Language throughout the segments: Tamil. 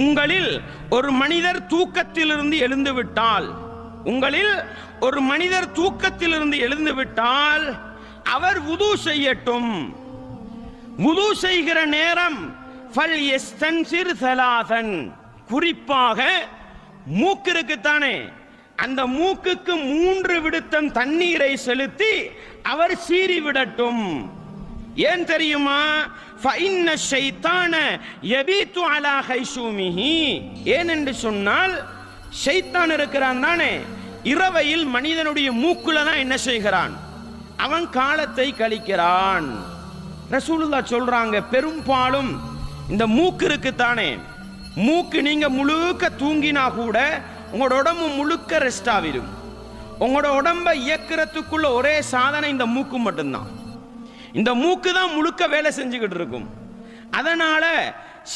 உங்களில் ஒரு மனிதர் தூக்கத்திலிருந்து எழுந்துவிட்டால் உங்களில் ஒரு மனிதர் தூக்கத்திலிருந்து எழுந்துவிட்டால் அவர் உது செய்யட்டும். உது செய்கிற நேரம் ஃபல் யஸ்தன்சிர் சலாசன். குறிப்பாக மூக்கு இருக்குத்தானே அந்த மூக்குக்கு மூன்று விடுத்தம் தண்ணீரை செலுத்தி அவர் சீறிவிடட்டும். ஏன் தெரியுமா? ஃபைன்ன ஷைத்தான சொன்னால் ஷைத்தான் இருக்கிறான் தானே. இரவையில் மனிதனுடைய மூக்குல தான் என்ன செய்கிறான்? அவன் காலத்தை கழிக்கிறான். ரசூலுல்லா சொல்றாங்க பெரும்பாலும் இந்த மூக்கு இருக்குத்தானே. மூக்கு நீங்க முழுக்க தூங்கினா கூட உங்களோட உடம்பு முழுக்க ரெஸ்ட் ஆகிடும் உங்களோட உடம்ப இயக்கிறதுக்குள்ள ஒரே சாதனை இந்த மூக்கு மட்டும்தான். இந்த மூக்கு தான் முழுக்க வேலை செஞ்சுக்கிட்டு இருக்கும். அதனால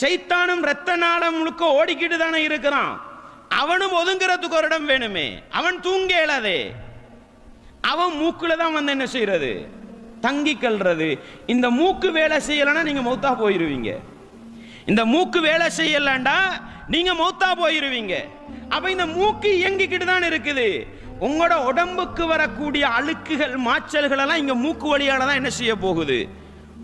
சைத்தானும் ரத்த நாளம் முழுக்க ஓடிக்கிட்டு தானே இருக்கிறான். அவனும் ஒதுங்கிறதுக்கு ஒரு இடம் வேணுமே. அவன் தூங்க இயலாதே. அவன் மூக்குல தான் வந்து என்ன செய்யறது? தங்கி கல்றது. இந்த மூக்கு வேலை செய்யலைன்னா நீங்க மௌத்தா போயிருவீங்க. இந்த மூக்கு வேலை செய்யலண்டா நீங்க மௌத்தா போயிருவீங்க. அப்ப இந்த மூக்கு இயங்கிக்கிட்டு தான் இருக்குது. உங்களோட உடம்புக்கு வரக்கூடிய அழுக்குகள் மாச்சல்கள் எல்லாம் இங்க மூக்கு வழியால தான் என்ன செய்ய போகுது?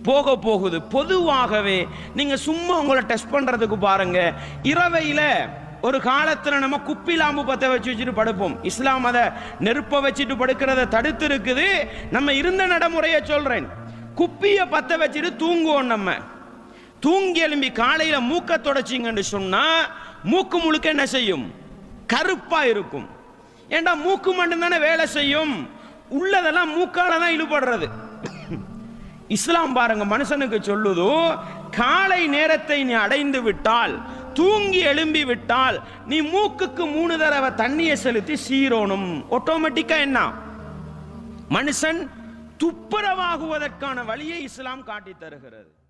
போக போகுது. பொதுவாகவே நீங்க சும்மா உங்களை டெஸ்ட் பண்றதுக்கு பாருங்க. இரவையில ஒரு காலத்துல நம்ம குப்பி லாம்பு பத்த வச்சு வச்சுட்டு படுப்போம். இஸ்லாம் அதை நெருப்பை வச்சுட்டு படுக்கிறத தடுத்து இருக்குது. நம்ம இருந்த நடைமுறையை சொல்றேன். குப்பியை பத்த வச்சுட்டு தூங்குவோம் நம்ம. தூங்கி எழும்பி காலையில மூக்க தொடச்சிங்கன்னு சொன்னா மூக்கு முழுக்க என்ன செய்யும்? கருப்பா இருக்கும். ஏண்டா மூக்கு மட்டும்தானே வேலை செய்யும்? உள்ளதெல்லாம் மூக்கால தான் இழுபடுறது. இஸ்லாம் பாருங்க மனுஷனுக்கு சொல்லுதோ காலை நேரத்தை நீ அடைந்து விட்டால் தூங்கி எழும்பி விட்டால் நீ மூக்குக்கு மூணு தடவை தண்ணியை செலுத்தி சீரோணும் ஆட்டோமேட்டிக்கா என்ன? மனுஷன் துப்புரவாகுவதற்கான வழியை இஸ்லாம் காட்டி தருகிறது.